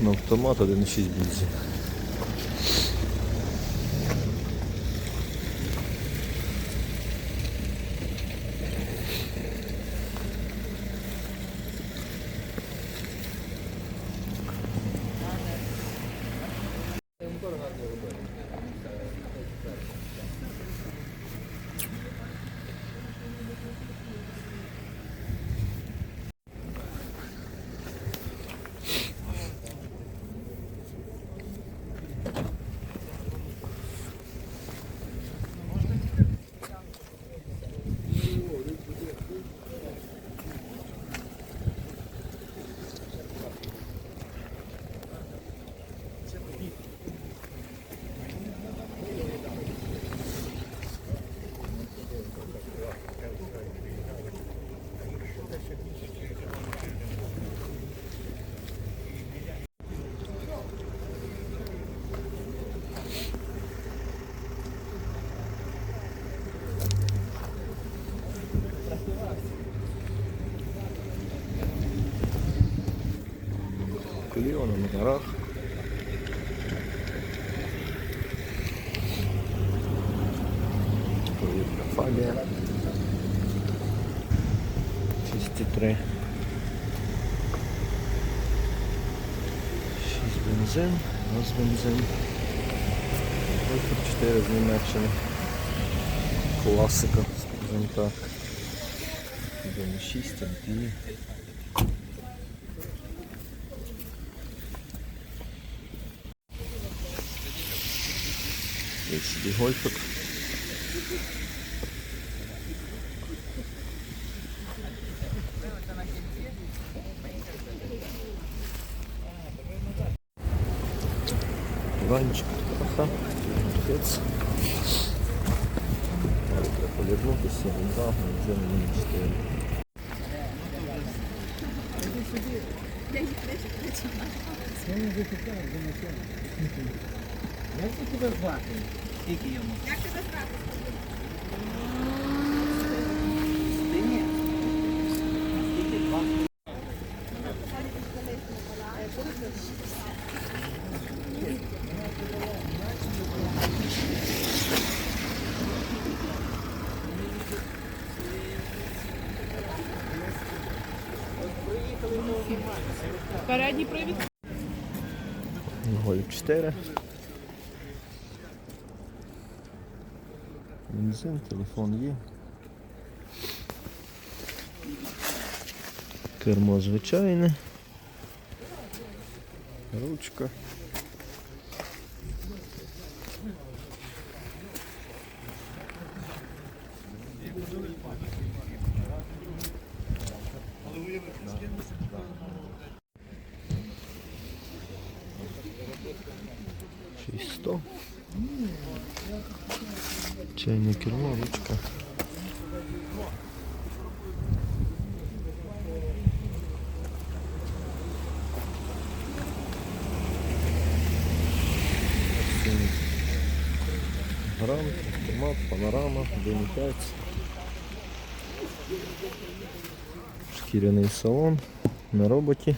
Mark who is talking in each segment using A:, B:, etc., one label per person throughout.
A: На автомат 1,6 бензин. шнурок. Повірка фабія. 6,3. 6 бензин, газ бензин. Вектор 4 з Німеччини. Класика, скажімо так. 1,6, 2. собі гольфик. Иванчик, ага, отец. Полегло до сервинга, мы уже на нем стоим.
B: Я не запитаю, где начало. Я тебя звати. Скільки йому?
C: Як тебе звати?
B: Дині? Скільки два?
C: Передній привід.
A: Гольф 4. Бензин, телефон є. Кермо звичайне. Ручка. кермо, ручка. Грам, автомат, панорама, 1.5. Шкіряний салон на роботі.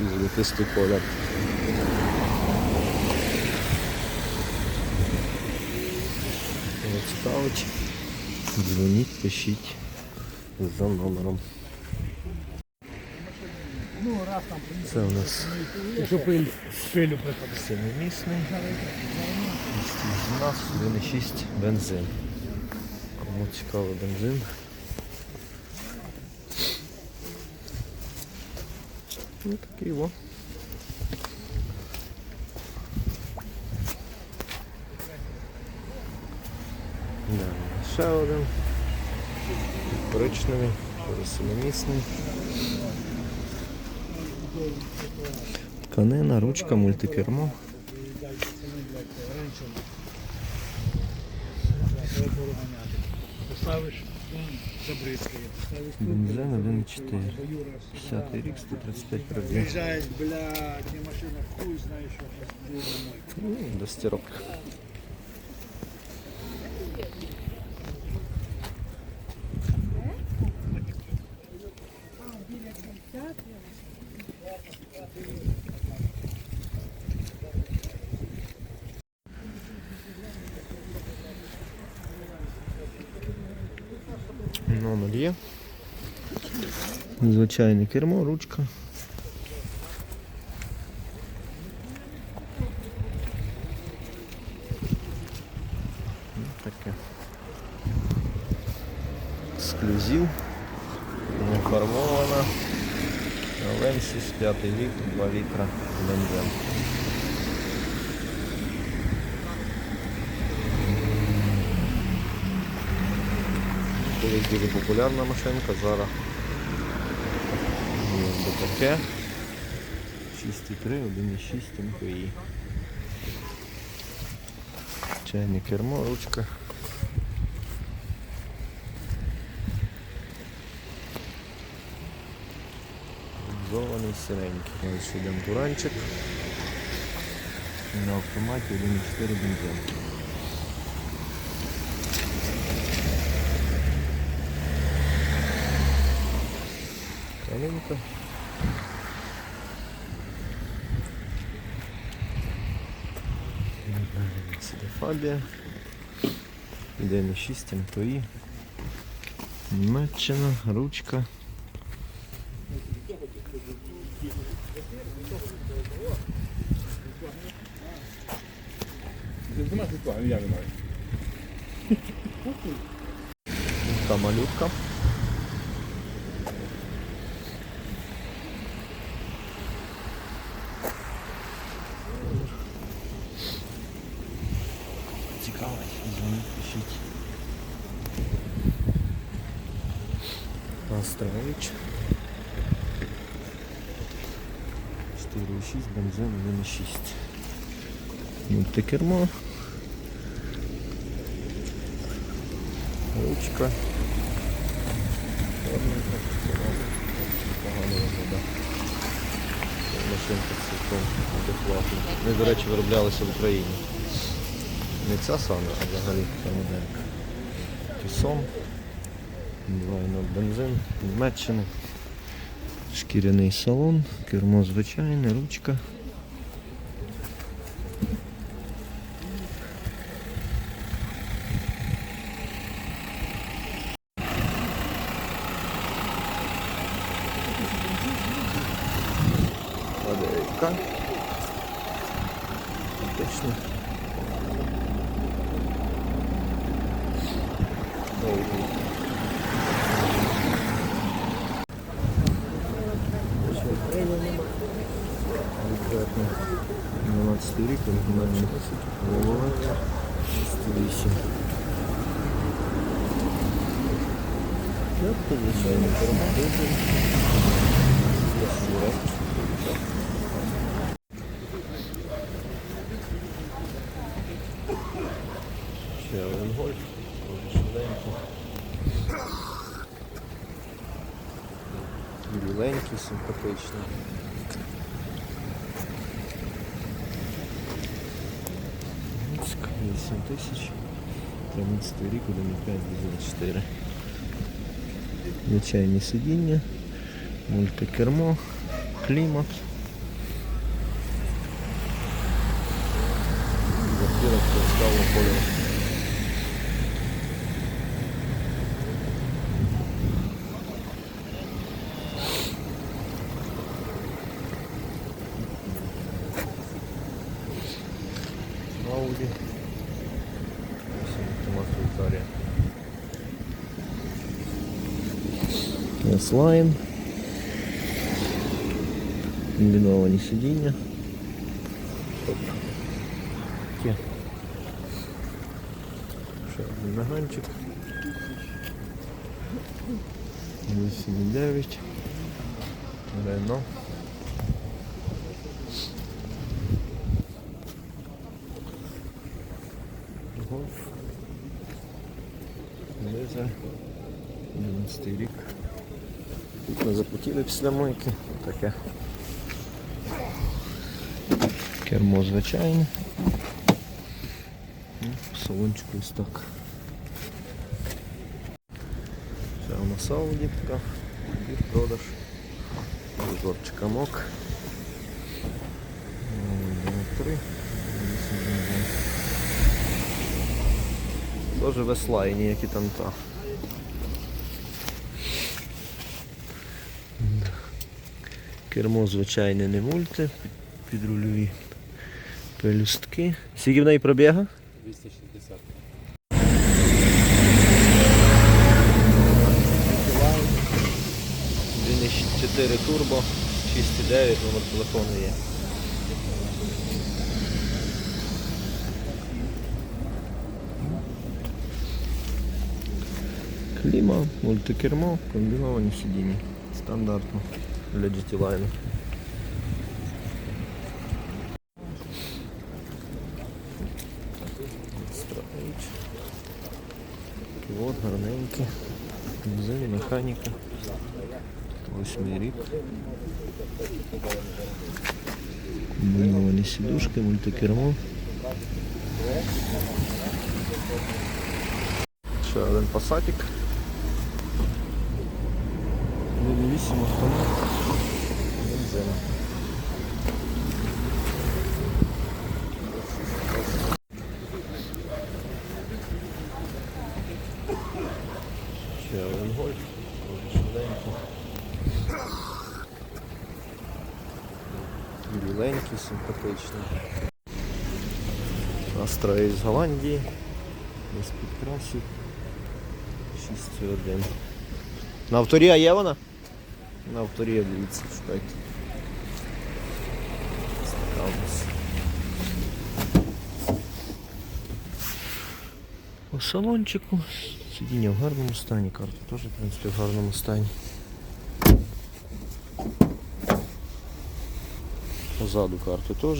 A: І золотистий колір. Цікавить, дзвоніть, пишіть за номером. Це у нас семимісний. 218, 1,6 бензин. Кому цікавий бензин. Ну такий во. ще один. Коричневий, семимісний. Тканина, ручка, мультикермо.
B: Поставиш, забризкає. Поставиш
A: Бензин 1,4. 50 рік, 135 пробіг.
B: Приїжджаєш, блядь, не машина, хуй знаєш, що щось буде.
A: Ну, До стирок. Звичайне кермо, ручка. Таке. Ексклюзив. Не фарбована. Ленсіс 5 вік, 2 літра бензин. Колись дуже популярна машинка, зараз є таке. 6,3, 1,6 МПІ. Чайне кермо, ручка. Зований сиренький. Ось йдемо туранчик. На автоматі 1,4 бензин. Калинка. Сюди Фабія. 1,6 МПІ. Німеччина, ручка. Та малютка. Цікавить, дзвонить, пишіть. Астрович. 4,6, бензин 1,6. Мультикермо. Ручка. Чорненька, Погано виглядає. Машинка цілком адекватна. Вони, до речі, вироблялися в Україні. Не ця саме, а взагалі ця моделька. Тюсон. 2.0 бензин, Німеччини. Шкіряний салон, кермо звичайне, ручка. Фактично. Довгий. 12 рік, оригінальний Воловець 108. Це звичайно. Ще один гольф, швиденько. Біленький, симпатичний. 8 тисяч. 13 рік, 1,5, 4. Звичайні сидіння, мультикермо, клімат. Квартира представлена кольором. S-Line. Комбіновані сидіння. Оп. Таке. Ще один наганчик. 8,9. Рено. Гольф. Лиза. 11 рік. Після мойки. Таке. Кермо звичайне. Ну, в ось так. Це у нас Audi. І продаж. Зорчика мок. Три. Тоже весла і ніякі там та. Кермо звичайне не мульти, підрульові пелюстки. Скільки в неї пробіга?
D: 260.
A: Він 4 турбо, 6,9, номер телефону є. Кліма, мультикермо, комбіновані сидіння. Стандартно для GT-Line. Страйч. От гарненький. Бензин, механіка. Восьмий рік. Комбіновані сідушки, мультикермо. Ще один пасатик. 1.8 автомат. Біленький, симпатичний. Астра із Голландії. Без підкрасів. 6,1. На авторія є вона? На авторія дивіться, шукайте. Ось така у нас. По салончику. Сидіння в гарному стані, карта теж в принципі в гарному стані. Позаду карти теж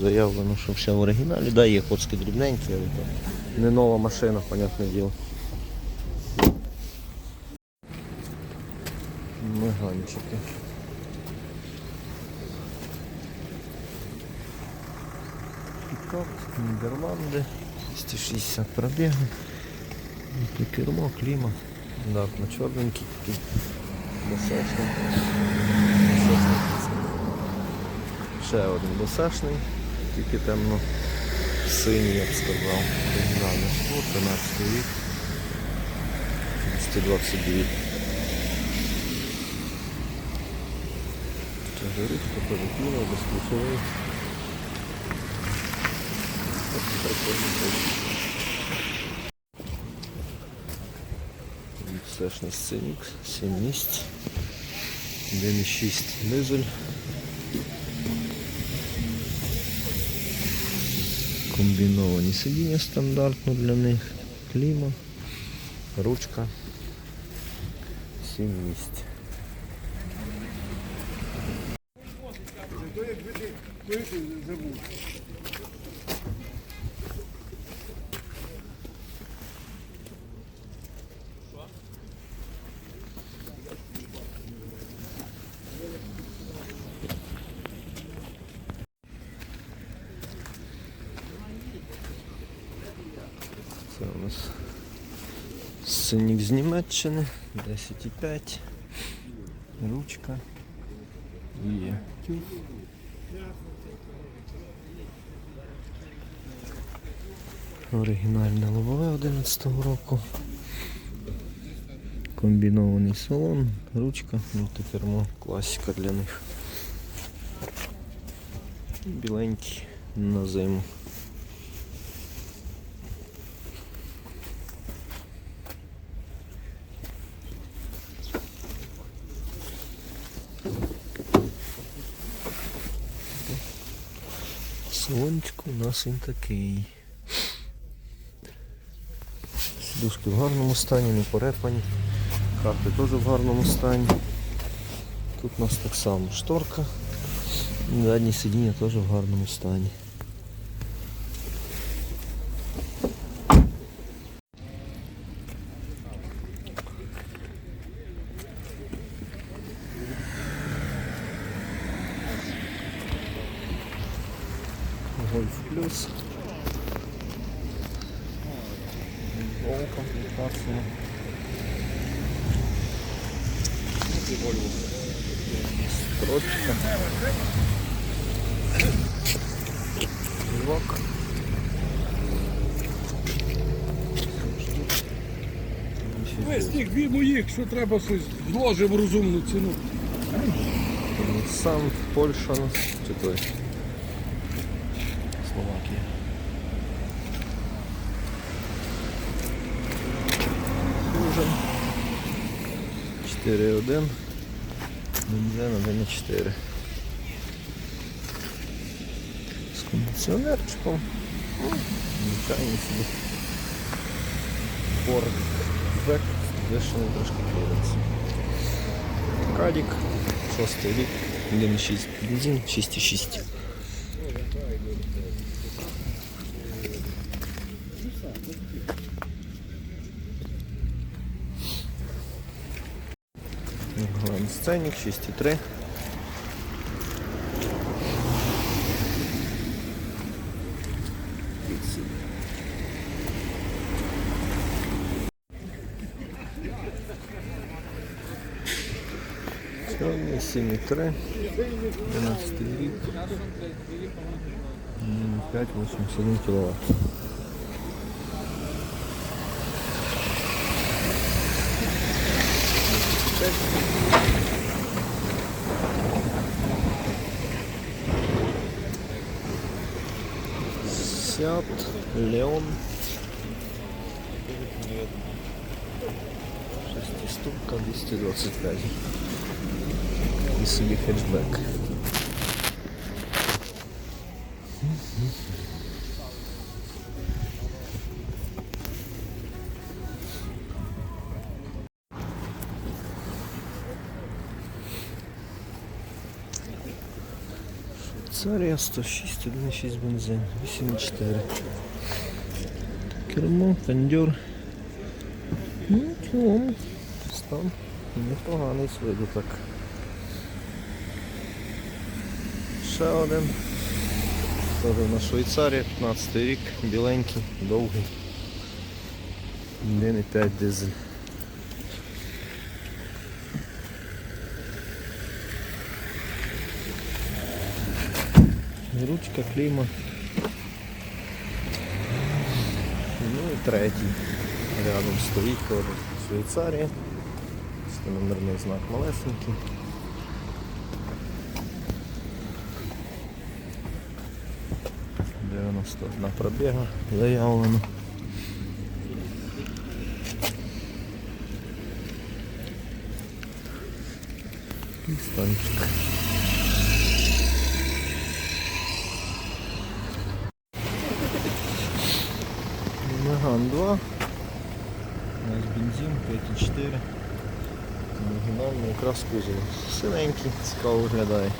A: заявлено, що все в оригіналі. Да, є коцки дрібненькі, але то не нова машина, понятне діло. Меганчики. Пікап, Нідерланди, 260 пробігу. Кермо, клімат. Да, на чорненький такий. Ще один досешний, тільки темно синій, я б сказав. Оригінальний шкур, 13 рік. 229. Це ручка, позитивна, безключовий. Ось прикольний речі. Сешний сценік, 7 місць. 1,6 дизель. Комбіновані сидіння стандартно для них. Кліма, ручка. 7 місць.
B: Забув.
A: Це у нас синік з Німеччини, 10,5, ручка і тюф. Оригінальне лобове 11 року. Комбінований салон, ручка, мультикермо, класика для них. Біленький на зиму. Салончик у нас він такий. Сидушки в гарному стані, не порепані. Карти теж в гарному стані. Тут у нас так само шторка. Задні сидіння теж в гарному стані. Комплектація. Строчка. Лок.
B: Весь дві моїх, що треба щось зложимо розумну ціну.
A: Nissan, Польща у нас, чи той? 4.1 бензин 1.4 з кондиціонерчиком Ну, звичайний собі Ford Vec вишений трошки кліренс Кадік 6 рік 1.6 бензин 6.6 Scenic 6.3 Сьогодні 7.3 12 рік 5,81 кВт. Сят Леон. Шестиступка 225. І собі хетчбек. Швейцарія 106, 1,6 бензин, 8,4. Кермо, кондьор. Ну, в стан непоганий з виду так. Ще один. Теж на Швейцарії, 15 рік, біленький, довгий. 1,5 дизель. Ручка, кліма. Ну і третій. Рядом стоїть теж Швейцарія. Номерний знак малесенький. Дев'яносто одна пробіга заявлено. Станчик. Меган 2. У нас бензин 5,4. Оригінальний якраз кузов. Синенький, цікаво виглядає.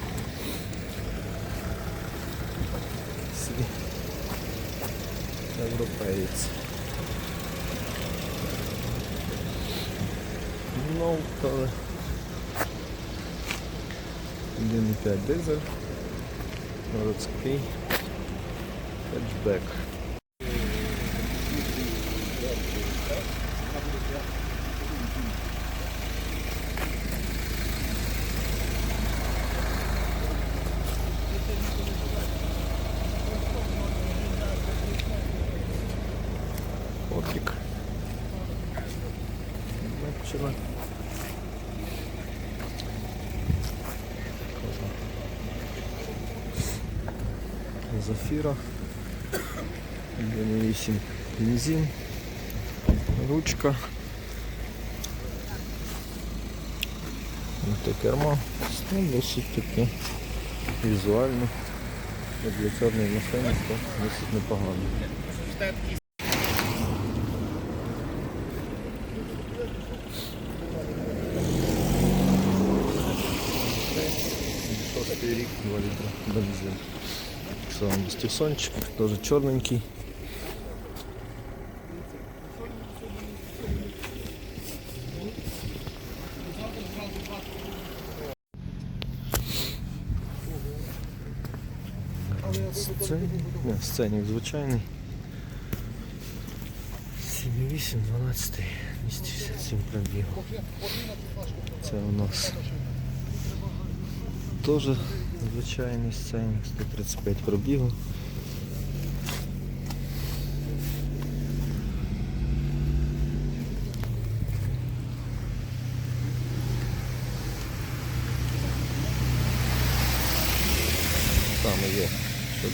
A: Ну, але 1,5 дизель. Городський. Хетчбек. 1.8 бензин. Ручка. Таке кермо. Стан досить таке візуально. Для чорної машини то досить непогано. Шостий рік, 2 літра бензин. Сам дистісончик, теж чорненький. Сценік, звичайний. 7,8, 12, 257 пробіг. Це у нас Теж звичайний сценік, 135 пробігу.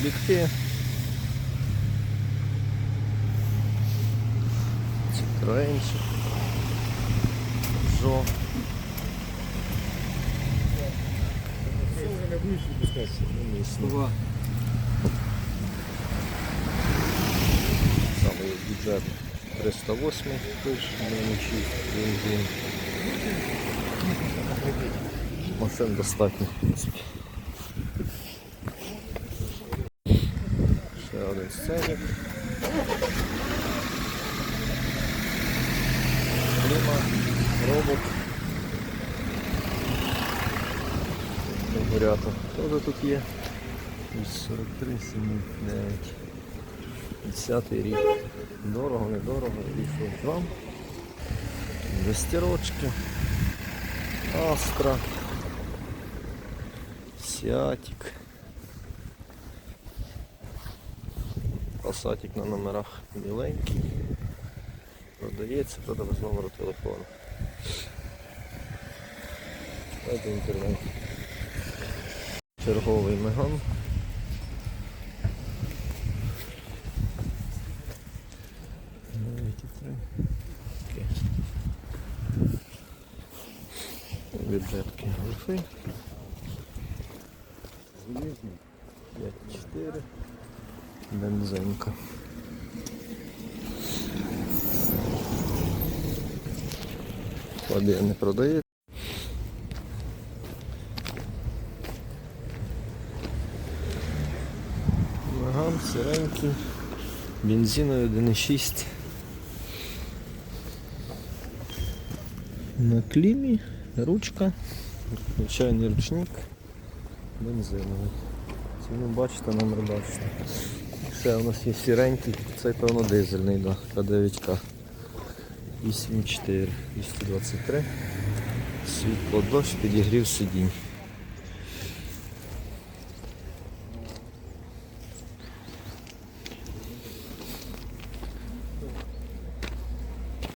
A: Об'єктив. Citroenчик. Жо.
B: Ова.
A: Самий бюджет 308 тисяч, чист, бензин. Машин достатньо, в принципі. Ще один сценік. Кліма, робот. Варіатор теж тут є. 43, 79. 10 рік. Дорого, недорого, рішив вам. Вестірочки. Астра. Сіатік. Пасатік на номерах міленький. Продається, правда без номеру телефону. Це інтернет. Черговий меган. Бюджетки гольфи. 5-4. Бензинка. Ладія не продає. Наган сиренький. Бензиновий 1,6. На клімі ручка, звичайний ручник, бензиновий. Ціну бачите, номер бачите. Ще у нас є сіренький, це певно дизельний, да, К9К. 8,4, 223. Світло дощ, підігрів сидінь.